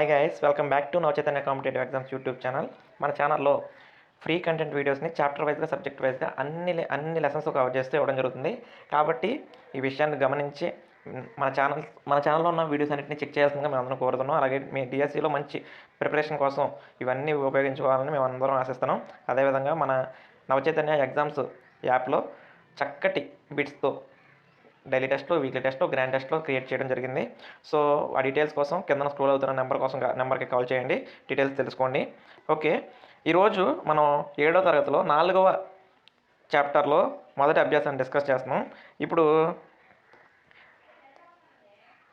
Hi guys welcome back to Navachaitanya competitive exams YouTube channel మన ఛానల్లో free content వీడియోస్ని chapter వైజ్గా subject వైజ్గా అన్ని అన్ని లెసన్స్ కవర్ చేస్తూ ఇవ్వడం జరుగుతుంది. కాబట్టి ఈ విషయాన్ని గమనించి మన ఛానల్ మన ఛానల్లో ఉన్న వీడియోస్ అన్నింటినీ చెక్ చేయాల్సిందిగా మేము అందరం కోరుతున్నాం. అలాగే మీ డిఎస్సిలో మంచి ప్రిపరేషన్ కోసం ఇవన్నీ ఉపయోగించుకోవాలని మేము అందరం ఆశిస్తున్నాం. అదేవిధంగా మన నవచైతన్య ఎగ్జామ్స్ యాప్లో చక్కటి బిట్స్తో డైలీ టెస్ట్లో వీక్లీ టెస్ట్లో గ్రాండ్ టెస్ట్లో క్రియేట్ చేయడం జరిగింది. సో ఆ డీటెయిల్స్ కోసం కింద స్క్రోల్ అవుతున్న నెంబర్ కోసం నెంబర్కి కాల్ చేయండి. డీటెయిల్స్ తెలుసుకోండి. ఓకే. ఈరోజు మనం ఏడో తరగతిలో నాలుగవ చాప్టర్లో మొదటి అభ్యాసాన్ని డిస్కస్ చేస్తున్నాం. ఇప్పుడు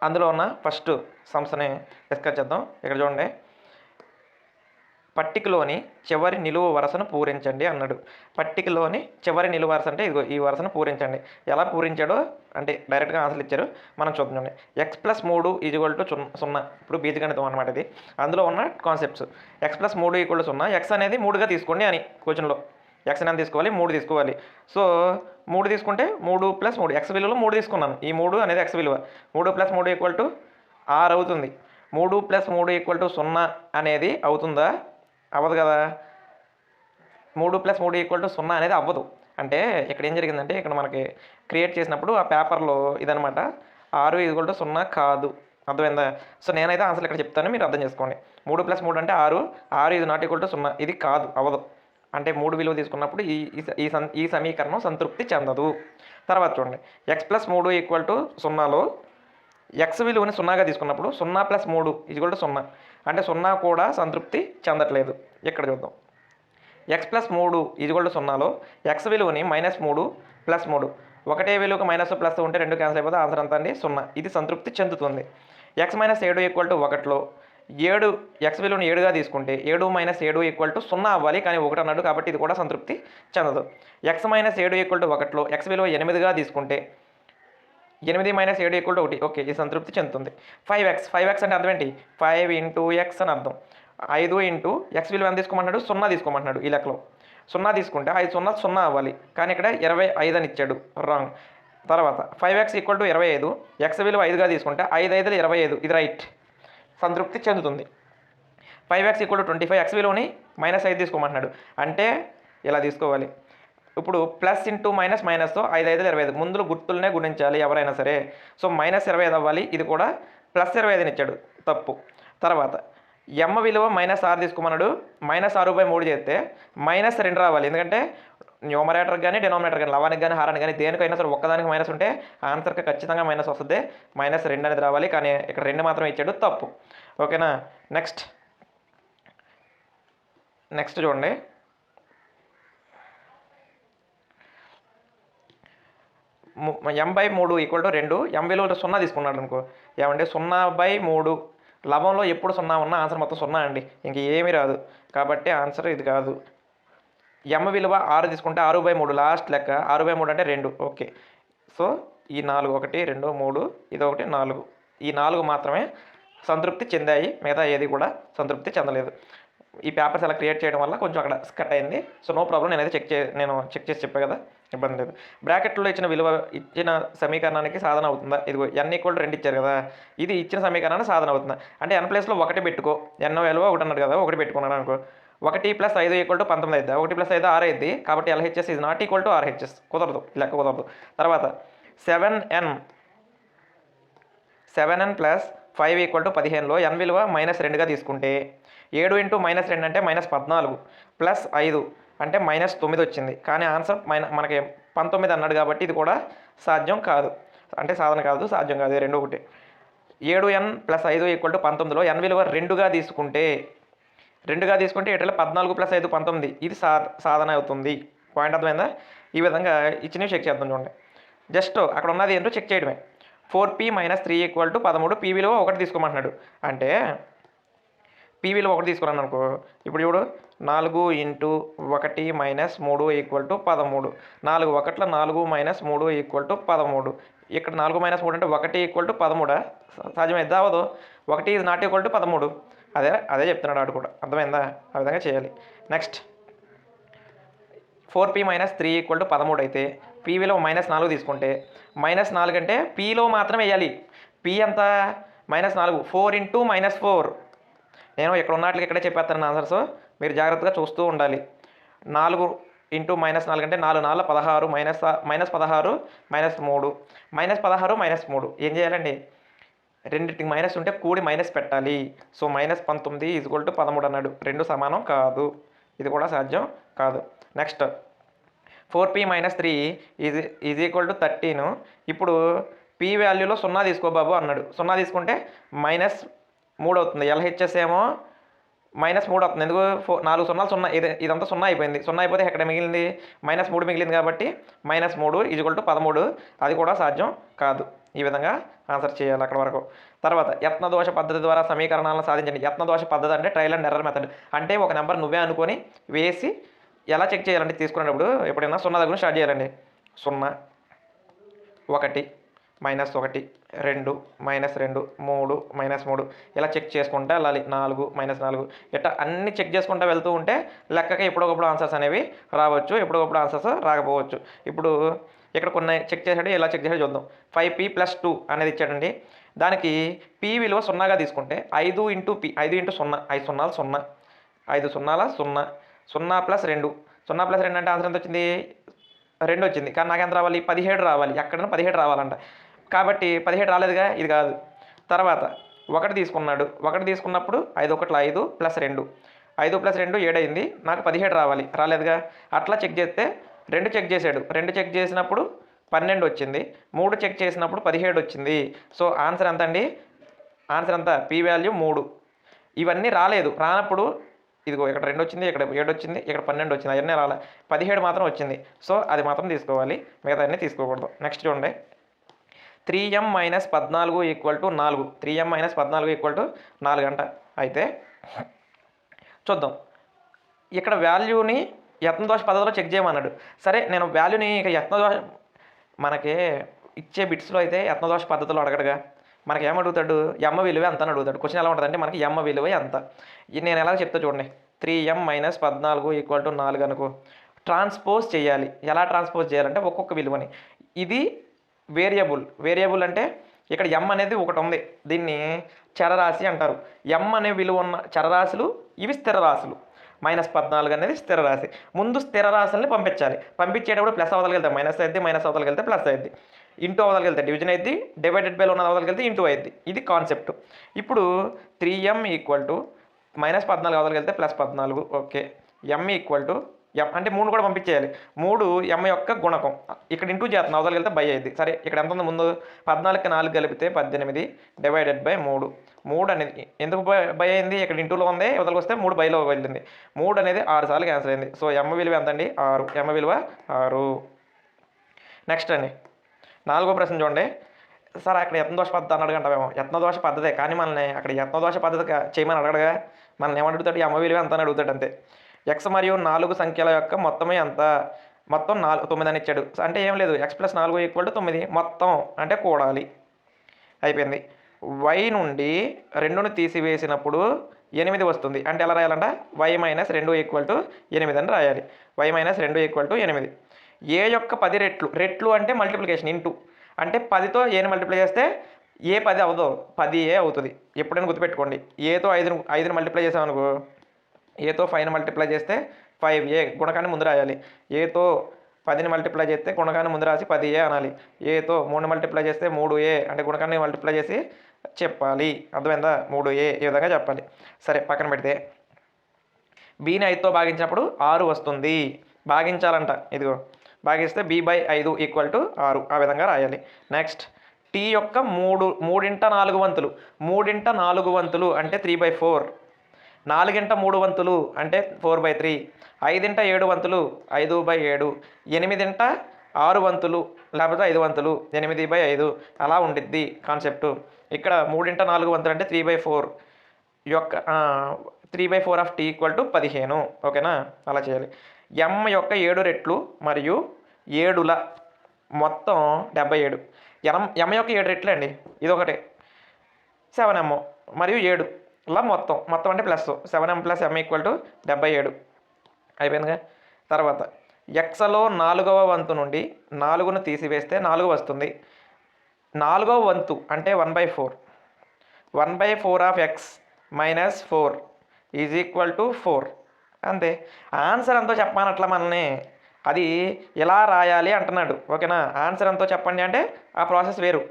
అందులో ఉన్న ఫస్ట్ సంస్థని డిస్కస్ చేద్దాం. ఇక్కడ చూడండి. పట్టికలోని చివరి నిలువు వరుసను పూరించండి అన్నాడు. పట్టికలోని చివరి నిలువు వరుస అంటే ఇదిగో ఈ వరుసను పూరించండి. ఎలా పూరించాడో అంటే డైరెక్ట్గా ఆన్సర్ ఇచ్చారు. మనం చూద్దాం ఎక్స్ ప్లస్ మూడు ఈజ్వల్ టు సున్నా. ఇప్పుడు బీజగణితం అనమాట ఇది. అందులో ఉన్న కాన్సెప్ట్స్ ఎక్స్ ప్లస్ మూడు ఈక్వల్ టు సున్నా. ఎక్స్ అనేది మూడుగా తీసుకోండి అని క్వశ్చన్లో ఎక్స్ అనేది తీసుకోవాలి మూడు తీసుకోవాలి. సో మూడు తీసుకుంటే మూడు ప్లస్ మూడు. ఎక్స్ విలువలో మూడు తీసుకున్నాను. ఈ మూడు అనేది ఎక్స్ విలువ. మూడు ప్లస్ మూడు ఈక్వల్ టు ఆరు అవుతుంది. మూడు ప్లస్ మూడు ఈక్వల్ టు సున్నా అనేది అవుతుందా? అవ్వదు కదా. మూడు ప్లస్ మూడు ఈక్వల్ టు సున్నా అనేది అవ్వదు. అంటే ఇక్కడ ఏం జరిగిందంటే ఇక్కడ మనకి క్రియేట్ చేసినప్పుడు ఆ పేపర్లో ఇదనమాట ఆరు ఈక్వల్ టు సున్నా కాదు. అర్థమైందా? సో నేనైతే ఆన్సర్ ఇక్కడ చెప్తాను మీరు అర్థం చేసుకోండి. మూడు ప్లస్ మూడు అంటే ఆరు. ఆరు ఇది నాట్ ఈక్వల్ టు సున్నా. ఇది కాదు అవ్వదు. అంటే మూడు విలువ తీసుకున్నప్పుడు ఈ ఈ సం- ఈ సమీకరణం సంతృప్తి చెందదు. తర్వాత చూడండి. ఎక్స్ ప్లస్ మూడు ఈక్వల్ టు సున్నాలో ఎక్స్ విలువని సున్నాగా తీసుకున్నప్పుడు సున్నా ప్లస్ మూడు ఈక్వల్ టు సున్నా. అంటే సున్నా కూడా సంతృప్తి చెందట్లేదు. ఇక్కడ చూద్దాం. ఎక్స్ ప్లస్ మూడు ఈజ్వల్ టు సున్నాలో ఎక్స్ విలువని మైనస్ మూడు ప్లస్ మూడు. ఒకటే విలువకు మైనస్ ప్లస్ ఉంటే రెండు క్యాన్సిల్ అయిపోతే ఆన్సర్ అంతా అండి? సున్నా. ఇది సంతృప్తి చెందుతుంది. ఎక్స్ మైనస్ ఏడు ఈక్వల్ టు ఒకటిలో ఏడు ఎక్స్ విలువను ఏడుగా తీసుకుంటే ఏడు మైనస్ ఏడు ఈక్వల్ టు సున్నా అవ్వాలి కానీ ఒకటి అన్నాడు కాబట్టి ఇది కూడా సంతృప్తి చెందదు. ఎక్స్ మైనస్ ఏడు ఈక్వల్ టు ఒకటిలో ఎక్స్ విలువ ఎనిమిదిగా తీసుకుంటే ఎనిమిది మైనస్ ఏడు ఈక్వల్ టు ఒకటి. ఓకే ఇది సంతృప్తి చెందుతుంది. ఫైవ్ ఎక్స్ ఫైవ్ ఎక్స్ అంటే అర్థం ఏంటి? ఫైవ్ ఇంటూ ఎక్స్ అని అర్థం. ఐదు ఇంటూ ఎక్స్ విలువ ఎంత తీసుకోమంటున్నాడు? సున్నా తీసుకోమంటున్నాడు ఈ లెక్కలో. సున్నా తీసుకుంటే ఐదు సున్నా సున్నా అవ్వాలి. కానీ ఇక్కడ ఇరవై ఐదు అని ఇచ్చాడు. రాంగ్ తర్వాత ఫైవ్ ఎక్స్ ఈక్వల్ టు ఇరవై ఐదు. ఎక్స్ విలువ ఐదుగా తీసుకుంటే ఐదు ఐదులు ఇరవై ఐదు. ఇది రైట్ సంతృప్తి చెందుతుంది. Five x equal to twenty five x విలువని మైనస్ ఐదు తీసుకోమంటున్నాడు. అంటే ఇలా తీసుకోవాలి? ఇప్పుడు ప్లస్ ఇంటూ మైనస్ మైనస్తో ఐదు ఐదు ఇరవై ఐదు. ముందు గుర్తులనే గుణించాలి ఎవరైనా సరే. సో మైనస్ ఇరవై ఐదు అవ్వాలి. ఇది కూడా ప్లస్ ఇరవై ఐదుని ఇచ్చాడు. తప్పు. తర్వాత ఎమ్మ విలువ మైనస్ ఆరు తీసుకోమన్నాడు. మైనస్ ఆరు బై మూడు చేస్తే మైనస్ రెండు రావాలి. ఎందుకంటే న్యూమరేటర్ కానీ డినామినేటర్ కానీ లవానికి కానీ హారానికి కానీ దేనికైనా సరే ఒక్కదానికి మైనస్ ఉంటే ఆన్సర్కి ఖచ్చితంగా మైనస్ వస్తుంది. మైనస్ రెండు అనేది రావాలి. కానీ ఇక్కడ రెండు మాత్రం ఇచ్చాడు. తప్పు. ఓకేనా నెక్స్ట్ నెక్స్ట్ చూడండి. ఎం బై మూడు ఈక్వల్ టు రెండు ఎం విలువ సున్నా తీసుకున్నాడు అనుకో. ఏమంటే సున్నా బై మూడు. లవంలో ఎప్పుడు సున్నా ఉన్నా ఆన్సర్ మొత్తం సున్నా అండి. ఇంక ఏమీ రాదు. కాబట్టి ఆన్సర్ ఇది కాదు. ఎం విలువ ఆరు తీసుకుంటే ఆరు బై మూడు లాస్ట్ లెక్క. ఆరు బై మూడు అంటే రెండు. ఓకే. సో ఈ నాలుగు ఒకటి రెండు మూడు ఇది ఒకటి నాలుగు. ఈ నాలుగు మాత్రమే సంతృప్తి చెందాయి. మిగతా ఏది కూడా సంతృప్తి చెందలేదు. ఈ పేపర్స్ అలా క్రియేట్ చేయడం వల్ల కొంచెం అక్కడ కట్ అయింది. So no problem. నేనైతే చెక్ చే నేను చెక్ చేసి చెప్పా కదా. ఇబ్బంది లేదు. బ్రాకెట్లో ఇచ్చిన విలువ ఇచ్చిన సమీకరణానికి సాధన అవుతుందా? ఇదిగో ఎన్ ఈక్వల్ రెండు ఇచ్చారు కదా. ఇది ఇచ్చిన సమీకరణానికి సాధన అవుతుందా? అంటే ఎన్ ప్లేస్లో ఒకటి పెట్టుకో. ఎన్ విలువ ఒకటి అన్నారు కదా ఒకటి పెట్టుకున్నాడు అనుకో. ఒకటి ప్లస్ ఐదు ఈక్వల్ టు పంతొమ్మిది అవుతుంది ఒకటి ప్లస్ ఐదు ఆరు అయింది కాబట్టి ఎల్హెచ్ఎస్ ఇది నాట్ ఈక్వల్ టు ఆర్హెచ్ఎస్ కుదరదు. లెక్క కుదరదు. తర్వాత seven n seven n plus five equal to పదిహేనులో ఎన్ విలువ మైనస్ రెండుగా తీసుకుంటే ఏడు ఇంటూ మైనస్ రెండు అంటే మైనస్ పద్నాలుగు. ప్లస్ ఐదు అంటే మైనస్ తొమ్మిది వచ్చింది. కానీ ఆన్సర్ మైన మనకి పంతొమ్మిది అన్నాడు కాబట్టి ఇది కూడా సాధ్యం కాదు. అంటే సాధన కాదు సాధ్యం కాదు. రెండు ఒకటి. ఏడు ఎన్ ప్లస్ ఐదు ఈక్వల్ టు పంతొమ్మిదిలో ఎన్ విలువ రెండుగా తీసుకుంటే రెండుగా తీసుకుంటే ఎట్లా పద్నాలుగు ప్లస్ ఐదు పంతొమ్మిది. ఇది సా సాధన అవుతుంది. పాయింట్ అర్థమైందా? ఈ విధంగా ఇచ్చినవి చెక్ చేద్దాం చూడండి. జస్ట్ అక్కడ ఉన్నది ఏంటో చెక్ చేయడమే. Four p minus three equal to పదమూడు. పీ విలువ ఒకటి తీసుకోమంటున్నాడు. అంటే పీవీలో ఒకటి తీసుకున్నాను అనుకో ఇప్పుడు చూడు నాలుగు ఇంటూ ఒకటి మైనస్ మూడు ఈక్వల్ టు పదమూడు. నాలుగు ఒకట్ల నాలుగు మైనస్ మూడు ఈక్వల్ టు పదమూడు. ఇక్కడ నాలుగు మైనస్ మూడు అంటే ఒకటి ఈక్వల్ టు పదమూడా? సాధ్యమైద్దా అవ్వదు. ఒకటి ఇది నాట్ ఈక్వల్ టు పదమూడు. అదే అదే చెప్తున్నాడు ఆడు కూడా. అర్థమైందా? ఆ విధంగా చేయాలి. Next. Four p minus three equal to పదమూడు అయితే పీ విలువ మైనస్ నాలుగు తీసుకుంటే మైనస్ నాలుగు అంటే పీలో మాత్రమే వేయాలి. పీ ఎంత? మైనస్ నాలుగు. Four into minus four. నేను ఇక్కడ ఉన్నట్లకి ఇక్కడే చెప్పేస్తాను ఆన్సర్స్ మీరు జాగ్రత్తగా చూస్తూ ఉండాలి. నాలుగు ఇంటూ మైనస్ నాలుగు అంటే నాలుగు నాలుగు పదహారు మైనస్ మైనస్ పదహారు మైనస్ మూడు. మైనస్ పదహారు మైనస్ మూడు. ఏం చేయాలండి? రెండింటికి మైనస్ ఉంటే కూడి మైనస్ పెట్టాలి. సో మైనస్ పంతొమ్మిది ఈజ్గోల్ టు పదమూడు అన్నాడు. రెండు సమానం కాదు. ఇది కూడా సాధ్యం కాదు. Next four p minus three is is equal to thirteen. ఇప్పుడు పీ వాల్యూలో సున్నా తీసుకో బాబు అన్నాడు. సున్నా తీసుకుంటే మైనస్ మూడు అవుతుంది ఎల్హెచ్ఎస్ ఏమో మైనస్ మూడు అవుతుంది ఎందుకు? ఫో నాలుగు సున్నాలు సున్నా ఇది ఇదంతా సున్నా అయిపోయింది. సున్నా అయిపోతే ఎక్కడ మిగిలింది? మైనస్ మూడు మిగిలింది కాబట్టి మైనస్ మూడు ఈజ్వల్ టు పదమూడు. అది కూడా సాధ్యం కాదు. ఈ విధంగా ఆన్సర్ చేయాలి అక్కడ వరకు. తర్వాత యత్నదోష పద్ధతి ద్వారా సమీకరణాలను సాధించండి. యత్నదోష పద్ధతి అంటే ట్రయల్ అండ్ ఎర్రర్ మెథడ్ అంటే ఒక నెంబర్ నువ్వే అనుకొని వేసి ఎలా చెక్ చేయాలంటే తీసుకునేటప్పుడు ఎప్పుడైనా సున్నా దగ్గర స్టార్ట్ చేయాలండి. సున్నా. ఒకటి. మైనస్ ఒకటి రెండు మైనస్ రెండు మూడు మైనస్ మూడు. ఇలా చెక్ చేసుకుంటా వెళ్ళాలి నాలుగు మైనస్ నాలుగు. ఇట్లా అన్ని చెక్ చేసుకుంటూ వెళ్తూ ఉంటే లెక్కకి ఎప్పుడొకప్పుడు ఆన్సర్స్ అనేవి రావచ్చు. ఎప్పుడొకప్పుడు ఆన్సర్స్ రాకపోవచ్చు. ఇప్పుడు ఇక్కడ కొన్ని చెక్ చేసాడు ఎలా చెక్ చేసాడు చూద్దాం. ఫైవ్ పీ ప్లస్ టూ అనేది ఇచ్చాడండి. దానికి పీ విలువ సున్నాగా తీసుకుంటే ఐదు ఇంటూ పీ ఐదు ఇంటూ సున్నా ఐదు సున్నాలు సున్నా. ఐదు సున్నాల సున్నా. సున్నా ప్లస్ రెండు. సున్నా ప్లస్ రెండు అంటే ఆన్సర్ ఎంత వచ్చింది? రెండు వచ్చింది. కానీ నాకు ఎంత రావాలి? పదిహేడు రావాలి. ఎక్కడైనా పదిహేడు రావాలంట. కాబట్టి పదిహేడు రాలేదుగా ఇది కాదు. తర్వాత ఒకటి తీసుకున్నాడు. ఒకటి తీసుకున్నప్పుడు ఐదు ఒకట్ల ఐదు ప్లస్ రెండు. ఐదు ప్లస్ రెండు ఏడు అయింది నాకు పదిహేడు రావాలి. రాలేదుగా? అట్లా చెక్ చేస్తే రెండు చెక్ చేశాడు. రెండు చెక్ చేసినప్పుడు పన్నెండు వచ్చింది. మూడు చెక్ చేసినప్పుడు పదిహేడు వచ్చింది. సో ఆన్సర్ ఎంత అండి ఆన్సర్ ఎంత? పీ వాల్యూ మూడు. ఇవన్నీ రాలేదు. రానప్పుడు ఇదిగో ఇక్కడ రెండు వచ్చింది ఇక్కడ ఏడు వచ్చింది ఇక్కడ పన్నెండు వచ్చింది. అవన్నీ రాలే. పదిహేడు మాత్రం వచ్చింది. సో అది మాత్రం తీసుకోవాలి. మిగతా అన్నీ తీసుకోకూడదు. నెక్స్ట్ చూడండి. త్రీ ఎం మైనస్ పద్నాలుగు ఈక్వల్ టు నాలుగు. త్రీ ఎం మైనస్ పద్నాలుగు ఈక్వల్ టు నాలుగు అంట. అయితే చూద్దాం. ఇక్కడ వాల్యూని యత్నదోష పద్ధతిలో చెక్ చేయమన్నాడు. సరే నేను వాల్యూని ఇక యత్నదోష మనకి ఇచ్చే బిట్స్లో అయితే యత్నదోష పద్ధతిలో అడగడుగా. మనకి ఏమడుగుతాడు అడుగుతాడు? ఎమ్మ విలువ ఎంత అని అడుగుతాడు. క్వశ్చన్ ఎలా ఉంటుందంటే మనకి ఎమ్మ విలువ ఎంత నేను ఎలా చెప్తా చూడండి. త్రీ ఎం మైనస్ పద్నాలుగు ఈక్వల్ టు నాలుగు అనుకో. ట్రాన్స్పోజ్ చేయాలి. ఎలా ట్రాన్స్పోజ్ చేయాలంటే ఒక్కొక్క విలువని. ఇది వేరియబుల్. వేరియబుల్ అంటే ఇక్కడ ఎం అనేది ఒకటి ఉంది. దీన్ని చరరాశి అంటారు. ఎం అనే విలువ ఉన్న చరరాశులు ఇవి స్థిర రాశులు. మైనస్ పద్నాలుగు అనేది స్థిర రాశి. ముందు స్థిర రాశుల్ని పంపించాలి. పంపించేటప్పుడు ప్లస్ అవతలకి మైనస్ అయితే మైనస్ అవతలకి వెళ్తే ప్లస్ అయింది ఇంటూ అవతలకి వెళ్తే డివిజన్ అయింది డివైడెడ్ బై ఉన్న అవతలకి వెళ్తే ఇంటూ అయింది ఇది కాన్సెప్ట్. ఇప్పుడు three m equal to minus పద్నాలుగు అవతలకి వెళ్తే ప్లస్ పద్నాలుగు. Okay. M equal to m అంటే మూడు కూడా పంపించేయాలి. మూడు ఎం యొక్క గుణకం. ఇక్కడ ఇంటూ చేస్తున్నాం. అవతలకి వెళ్తే బై అయింది సరే ఇక్కడ ఎంత ఉంది? ముందు పద్నాలుగుకి నాలుగు కలిపితే పద్దెనిమిది డివైడెడ్ బై మూడు. మూడు అనేది ఎందుకు బై బై అయింది? ఇక్కడ ఇంటూలో ఉంది. అవతలకి వస్తే మూడు బైలో వెళ్ళింది. మూడు అనేది ఆరు సార్లు క్యాన్సిల్ అయింది. సో ఎమ్మ విలువ ఎంత అండి ఆరు. ఎమ్మ విలువ ఆరు. నెక్స్ట్ అండి. నాలుగో ప్రశ్న చూడండి. సార్ అక్కడ యత్నదోష పద్ధతి అని అడగంటామేమో యత్నదోష పద్ధతే కానీ మనల్ని అక్కడ యత్నదోష పద్ధతి చేయమని అడగడగా. మనల్ని ఏమని అడుగుతాడు ఈ అమ్మ విలువ ఎంత అని అడుగుతాడు అంతే. ఎక్స్ మరియు నాలుగు సంఖ్యల యొక్క మొత్తమే ఎంత? మొత్తం నాలుగు తొమ్మిది అని ఇచ్చాడు. అంటే ఏం లేదు ఎక్స్ ప్లస్ నాలుగు ఈక్వల్ టు తొమ్మిది మొత్తం అంటే కూడాలి. అయిపోయింది. వై నుండి రెండును తీసివేసినప్పుడు ఎనిమిది వస్తుంది. అంటే ఎలా రాయాలంట? వై మైనస్ రెండు ఈక్వల్ టు ఎనిమిది అని రాయాలి. వై మైనస్ రెండు ఈక్వల్ టు ఎనిమిది. ఏ యొక్క పది రెట్లు? రెట్లు అంటే మల్టిప్లికేషన్ ఇంటూ. అంటే పదితో ఏని మల్టిప్లై చేస్తే ఏ పది అవ్వదు పది ఏ అవుతుంది. ఎప్పుడైనా గుర్తుపెట్టుకోండి. ఏతో ఐదును ఐదుని మల్టిప్లై చేసామనుకో ఏతో ఫైవ్ని మల్టిప్లై చేస్తే ఫైవ్ ఏ గుణకాన్ని ముందు రాయాలి. ఏతో పదిని మల్టిప్లై చేస్తే గుణకాన్ని ముందు రాసి పది ఏ అనాలి. ఏతో మూడు మల్టిప్లై చేస్తే మూడు ఏ అంటే గుణకాన్ని మల్టిప్లై చేసి చెప్పాలి. అర్థమైందా? మూడు ఏ ఈ విధంగా చెప్పాలి. సరే పక్కన పెడితే బీని ఐదుతో భాగించినప్పుడు ఆరు వస్తుంది. భాగించాలంట. ఇదిగో భాగిస్తే బీ బై ఐదు ఈక్వల్ టు ఆరు. ఆ విధంగా రాయాలి. నెక్స్ట్ టీ యొక్క మూడు మూడింట నాలుగు వంతులు. మూడింట నాలుగు వంతులు అంటే త్రీ బై ఫోర్. నాలుగింట మూడు వంతులు అంటే ఫోర్ బై త్రీ. ఐదింట ఏడు వంతులు ఐదు బై ఏడు. ఎనిమిదింట ఆరు వంతులు లేకపోతే ఐదు వంతులు ఎనిమిది బై ఐదు. అలా ఉండిద్ది కాన్సెప్ట్ ఇక్కడ మూడింట నాలుగు వంతులు అంటే త్రీ బై ఫోర్ యొక్క three by four of t equal to పదిహేను. ఓకేనా అలా చేయాలి. ఎం యొక్క ఏడు రెట్లు మరియు ఏడుల మొత్తం డెబ్బై ఏడు. ఎం ఎం యొక్క ఏడు రెట్లు అండి ఇదొకటే. సెవెన్ ఎమ్ మరియు ఏడు. ఇలా మొత్తం మొత్తం అంటే plus seven m plus m equal to డెబ్బై ఏడు. అయిపోయిందిగా? తర్వాత ఎక్స్లో నాలుగవ వంతు నుండి నాలుగును తీసివేస్తే నాలుగు వస్తుంది. నాలుగవ వంతు అంటే one by four one by four of x minus four is equal to four అంతే. ఆన్సర్ ఎంతో చెప్పానట్లా మనల్ని. అది ఎలా రాయాలి అంటున్నాడు. ఓకేనా? ఆన్సర్ ఎంతో చెప్పండి అంటే ఆ ప్రాసెస్ వేరు.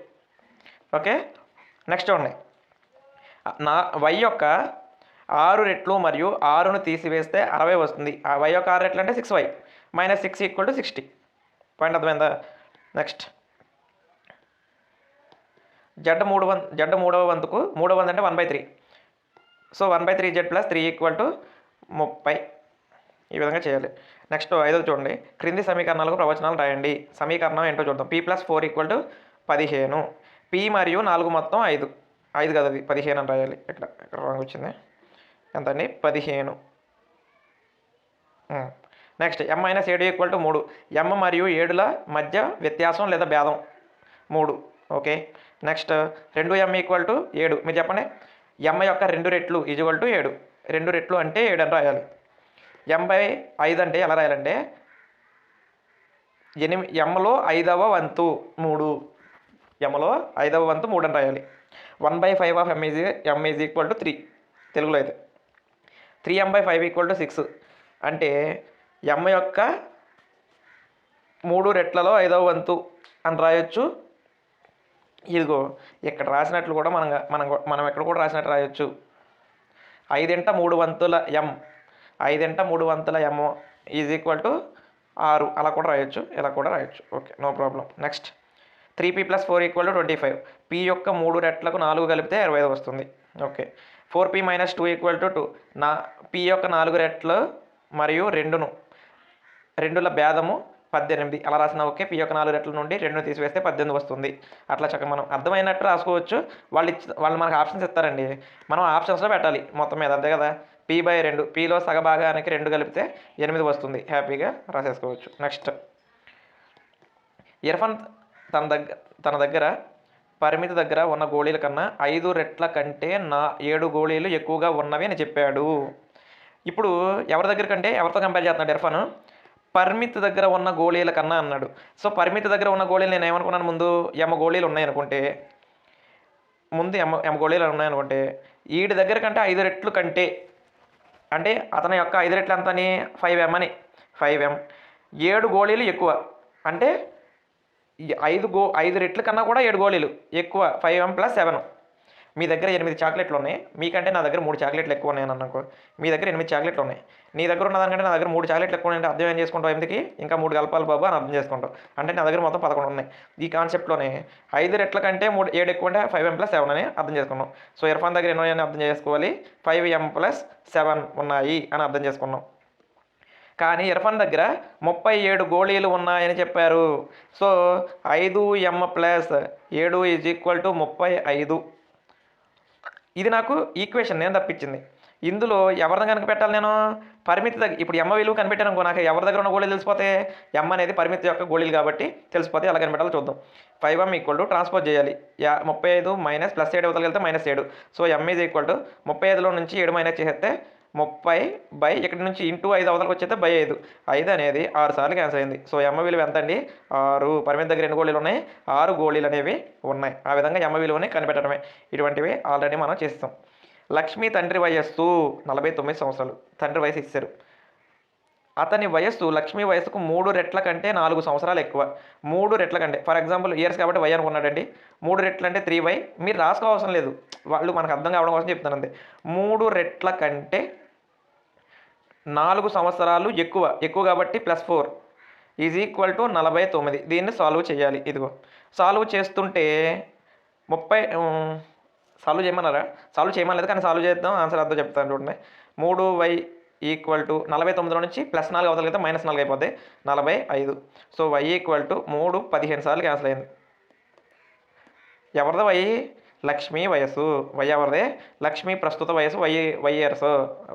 ఓకే? నెక్స్ట్ చూడండి నా వై యొక్క ఆరు రెట్లు మరియు ఆరును తీసివేస్తే అరవై వస్తుంది. ఆ వై యొక్క ఆరు రెట్లు అంటే six y minus six equal to sixty point అర్థమైందా? నెక్స్ట్ జడ్ మూడు వన్ జడ్ మూడవ వంతుకు మూడవ వంతు అంటే one by three so one by three z plus three equal to ముప్పై. ఈ విధంగా చేయాలి. నెక్స్ట్ ఐదో చూడండి. క్రింది సమీకరణాలకు ప్రవచనాలు రాయండి. సమీకరణం ఏంటో చూద్దాం. P plus four equal to పదిహేను. పీ మరియు నాలుగు మొత్తం ఐదు. ఐదు కదా అది పదిహేను అని రాయాలి. ఇక్కడ ఇక్కడ రాంగ్ వచ్చింది ఎంత అండి పదిహేను నెక్స్ట్ ఎం మైనస్ ఏడు ఈక్వల్ టు మూడు. ఎం మరియు ఏడుల మధ్య వ్యత్యాసం లేదా భేదం? మూడు. ఓకే. నెక్స్ట్ రెండు ఎం ఈక్వల్ టు ఏడు. మీరు చెప్పండి. ఎం యొక్క రెండు రెట్లు ఈజ్వల్ టు ఏడు. రెండు రెట్లు అంటే ఏడు అని రాయాలి. ఎం బై ఐదు అంటే ఎలా రాయాలంటే ఎనిమిది ఎంలో ఐదవ వంతు మూడు. ఎంలో ఐదవ వంతు మూడు అని రాయాలి. One by five of m is m is equal to three తెలుగులో అయితే. Three m by five equal to six అంటే ఎం యొక్క మూడు రెట్లలో ఐదవ వంతు అని రాయొచ్చు. ఇదిగో ఇక్కడ రాసినట్లు కూడా మనం మనం మనం ఎక్కడ కూడా రాసినట్టు రాయొచ్చు. ఐదింట మూడు వంతుల ఎం ఐదింట మూడు వంతుల ఎం ఈజ్ ఈక్వల్ టు ఆరు. అలా కూడా రాయొచ్చు. ఇలా కూడా రాయొచ్చు. Okay no problem next three p plus four equal to twenty five. P యొక్క మూడు రెట్లకు నాలుగు కలిపితే ఇరవై ఐదు వస్తుంది. Okay. Four p minus two equal to two. నా పీ యొక్క నాలుగు రెట్లు మరియు రెండును రెండుల భేదము పద్దెనిమిది. అలా రాసిన ఓకే. పి యొక్క నాలుగు రెట్ల నుండి రెండు తీసివేస్తే పద్దెనిమిది వస్తుంది. అట్లా చక్కగా మనం అర్థమైనట్టు రాసుకోవచ్చు. వాళ్ళు ఇచ్చి వాళ్ళు మనకు ఆప్షన్స్ ఇస్తారండి. మనం ఆప్షన్స్లో పెట్టాలి మొత్తం మీద. అంతే కదా? పీ బై రెండు. పీలో సగభాగానికి రెండు కలిపితే ఎనిమిది వస్తుంది. హ్యాపీగా రాసేసుకోవచ్చు. నెక్స్ట్. ఇర్ఫాన్ తన దగ్గర తన దగ్గర పరిమితి దగ్గర ఉన్న గోళీల కన్నా ఐదు రెట్ల కంటే నా ఏడు గోళీలు ఎక్కువగా ఉన్నవి అని చెప్పాడు. ఇప్పుడు ఎవరి దగ్గర కంటే ఎవరితో కంపేర్ చేస్తున్నాడు ఇర్ఫాన్? పరిమితి దగ్గర ఉన్న గోళీల కన్నా అన్నాడు. సో పరిమితి దగ్గర ఉన్న గోళీలు నేను ఏమనుకున్నాను ముందు? ఎమ గోళీలు ఉన్నాయనుకుంటే ముందు ఎమ ఎమ గోళీలు ఉన్నాయనుకుంటే వీడి దగ్గర కంటే ఐదు రెట్లు కంటే. అంటే అతని యొక్క ఐదు రెట్లు ఎంత అని ఫైవ్ ఎం అని. Five m. ఏడు గోళీలు ఎక్కువ. అంటే ఐదు గో ఐదు రెట్ల కన్నా కూడా ఏడు గోళీలు. ఎక్కువ ఫైవ్ ఎం ప్లస్ సెవెన్. మీ దగ్గర ఎనిమిది చాక్లెట్లు ఉన్నాయి. మీకంటే నా దగ్గర మూడు చాక్లెట్లు ఎక్కువ ఉన్నాయి అని అనుకో. మీ దగ్గర ఎనిమిది చాక్లెట్లు ఉన్నాయి. నీ దగ్గర ఉన్నదానికంటే నా దగ్గర మూడు చాక్లెట్లు ఎక్కువ ఉన్నాయంటే అర్థం ఏం చేసుకుంటావు ఎందుకు? ఇంకా మూడు కలపాలి బాబు అని అర్థం చేసుకుంటావు. అంటే నా దగ్గర మొత్తం పదకొండు ఉన్నాయి. ఈ కాన్సెప్ట్లోనే ఐదు రెట్ల కంటే మూడు ఏడు ఎక్కువ అంటే ఫైవ్ ఎం ప్లస్ సెవెన్ అని అర్థం చేసుకున్నాం. సో ఇర్ఫాన్ దగ్గర ఎన్నో అని అర్థం చేసుకోవాలి. ఫైవ్ ఎం ప్లస్ సెవెన్ ఉన్నాయి అని అర్థం చేసుకున్నాం. కానీ ఇర్ఫాన్ దగ్గర ముప్పై ఏడు గోళీలు ఉన్నాయని చెప్పారు. సో ఐదు ఎం ప్లస్ ఏడు ఈజ్ ఈక్వల్ టు ముప్పై ఐదు. ఇది నాకు ఈక్వేషన్ నేను తప్పించింది. ఇందులో ఎవరిని కనుక పెట్టాలి నేను? పరిమితి దగ్గర ఇప్పుడు ఎమ్మ విలువ కనిపెట్టాను అనుకో నాకు ఎవరి దగ్గర ఉన్న గోళీలు తెలిసిపోతే ఎమ్మ అనేది పరిమితి యొక్క గోళీలు కాబట్టి తెలిసిపోతే ఎలా కనిపెట్టాలో చూద్దాం. Five m equal to transpose చేయాలి. యా ముప్పై ఐదు మైనస్ ప్లస్ ఏడు అవతలకి వెళ్తే మైనస్ ఏడు. So m is equal to ముప్పై ఐదులో నుంచి ఏడు మైనస్ చేస్తే ముప్పై బై ఇక్కడ నుంచి ఇంటూ ఐదు అవతలకు వచ్చేస్తే బై ఐదు. ఐదు అనేది ఆరు సార్లు క్యాన్సల్ అయింది. సో ఎమ్మ విలువ ఎంత అండి ఆరు. పరిమితి దగ్గర ఎన్ని గోళీలు ఉన్నాయి? ఆరు గోళీలు అనేవి ఉన్నాయి. ఆ విధంగా ఎమ్మ విలువని కనిపెట్టడమే. ఇటువంటివి ఆల్రెడీ మనం చేస్తాం లక్ష్మి తండ్రి వయస్సు నలభై తొమ్మిది సంవత్సరాలు. తండ్రి వయసు ఇచ్చారు. అతని వయస్సు లక్ష్మి వయస్సుకు మూడు రెట్ల కంటే నాలుగు సంవత్సరాలు ఎక్కువ. మూడు రెట్ల కంటే ఫర్ ఎగ్జాంపుల్ ఇయర్స్ కాబట్టి వై అనుకున్నాడండి. మూడు రెట్లు అంటే త్రీ వై మీరు రాసుకోవాల్సిన లేదు. వాళ్ళు మనకు అర్థం కావడం కోసం చెప్తానండి మూడు రెట్ల కంటే నాలుగు సంవత్సరాలు ఎక్కువ ఎక్కువ కాబట్టి plus four. Is equal to నలభై తొమ్మిది. దీన్ని సాల్వ్ చేయాలి. ఇదిగో సాల్వ్ చేస్తుంటే ముప్పై సాల్వ్ చేయమన్నారా? సాల్వ్ చేయమనలేదు కానీ సాల్వ్ చేద్దాం. ఆన్సర్ అర్థం చెప్తాను చూడండి. మూడు వై ఈక్వల్ టు నలభై తొమ్మిదిలో నుంచి ప్లస్ నాలుగు అవతలకి మైనస్ నాలుగు అయిపోద్ది. నలభై ఐదు. సో వై ఈక్వల్ టు మూడు పదిహేను సార్లు క్యాన్సిల్ అయింది. ఎవరిదో వై? లక్ష్మి వయస్సు వై ఎవరిది లక్ష్మి ప్రస్తుత వయసు వై వై ఇయర్స్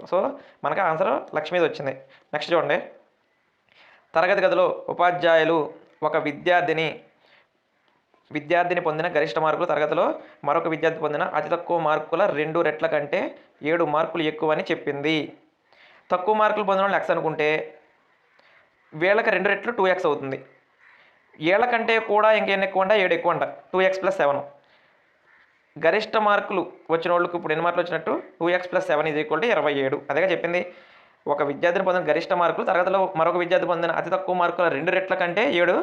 సో మనకు ఆన్సర్ లక్ష్మిది వచ్చింది. నెక్స్ట్ చూడండి. తరగతి గదిలో ఉపాధ్యాయులు ఒక విద్యార్థిని విద్యార్థిని పొందిన గరిష్ట మార్కులు తరగతిలో మరొక విద్యార్థి పొందిన అతి తక్కువ మార్కుల రెండు రెట్ల కంటే ఏడు మార్కులు ఎక్కువ అని చెప్పింది. తక్కువ మార్కులు పొందిన వాళ్ళు ఎక్స్ అనుకుంటే వీళ్ళకి రెండు రెట్లు టూ ఎక్స్ అవుతుంది. ఏళ్ళ కంటే కూడా ఇంకేం ఎక్కువ అంట? ఏడు ఎక్కువ అంట. టూ ఎక్స్ ప్లస్ సెవెన్ గరిష్ట మార్కులు వచ్చిన వాళ్ళకి ఇప్పుడు ఎన్ని మార్కులు వచ్చినట్టు? Two x plus seven is equal to ఇరవై ఏడు అదేగా చెప్పింది. ఒక విద్యార్థిని పొందిన గరిష్ట మార్కులు తరగతిలో మరొక విద్యార్థి పొందిన అతి తక్కువ మార్కుల రెండు రెట్ల కంటే ఏడు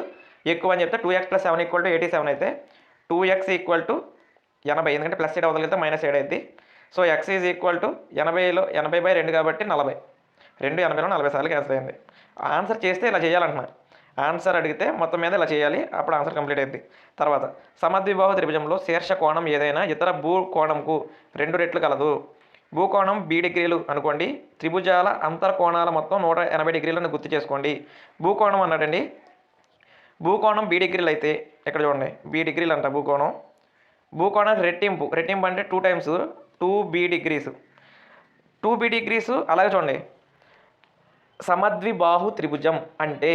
ఎక్కువ అని చెప్తే two x plus seven equal to eighty seven అయితే టూ ఎక్స్ ఈక్వల్ టు ఎనభై. ఎందుకంటే ప్లస్ ఏడు అవతలితే మైనస్ ఏడు అయింది so x is equal to ఎనభైలో ఎనభై బై రెండు కాబట్టి నలభై. రెండు ఎనభైలో నలభై సార్లు క్యాన్సిల్ అయింది. ఆన్సర్ చేస్తే ఇలా చేయాలంటున్నాను ఆన్సర్ అడిగితే మొత్తం మీద ఇలా చేయాలి. అప్పుడు ఆన్సర్ కంప్లీట్ అయింది. తర్వాత సమద్విబాహు త్రిభుజంలో శీర్ష కోణం ఏదైనా ఇతర భూ కోణంకు రెండు రెట్లు కలదు. భూకోణం బి డిగ్రీలు అనుకోండి. త్రిభుజాల అంతర కోణాల మొత్తం నూట ఎనభై డిగ్రీలను గుర్తు చేసుకోండి. భూకోణం అన్నాడండి. భూకోణం బి డిగ్రీలు అయితే ఇక్కడ చూడండి. బి డిగ్రీలు అంట భూకోణం భూకోణం రెట్టింపు. రెట్టింపు అంటే two times two b degrees two b degrees అలాగే చూడండి. సమద్విబాహు త్రిభుజం అంటే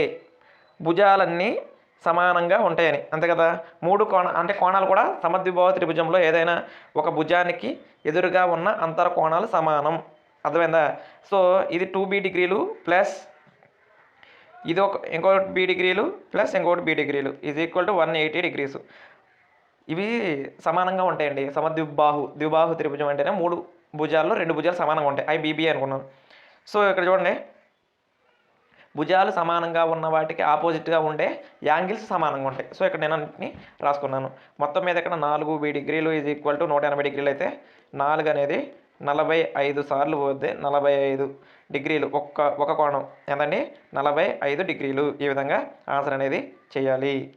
భుజాలన్నీ సమానంగా ఉంటాయని. అంతే కదా? మూడు కోణ అంటే కోణాలు కూడా సమద్విభావ త్రిభుజంలో ఏదైనా ఒక భుజానికి ఎదురుగా ఉన్న అంతర కోణాలు సమానం. అర్థమైందా? సో ఇది టూ బి డిగ్రీలు ప్లస్ ఇది ఒక ఇంకోటి బి డిగ్రీలు ప్లస్ ఇంకోటి బి డిగ్రీలు. ఇది equal to one eighty degrees. ఇవి సమానంగా ఉంటాయండి. సమద్విబాహు ద్విబాహు త్రిభుజం అంటేనే మూడు భుజాల్లో రెండు భుజాలు సమానంగా ఉంటాయి. ఐ బీబీ అనుకున్నాను. సో ఇక్కడ చూడండి. భుజాలు సమానంగా ఉన్న వాటికి ఆపోజిట్గా ఉండే యాంగిల్స్ సమానంగా ఉంటాయి. సో ఇక్కడ నేను అన్నింటినీ రాసుకున్నాను. మొత్తం మీద ఇక్కడ నాలుగు బి డిగ్రీలు ఈజ్ ఈక్వల్ టు నూట ఎనభై డిగ్రీలు అయితే నాలుగు అనేది నలభై ఐదు సార్లు పోతే నలభై ఐదు డిగ్రీలు ఒక్క ఒక కోణం. ఎంతండి? నలభై ఐదు డిగ్రీలు. ఈ విధంగా ఆన్సర్ అనేది చేయాలి.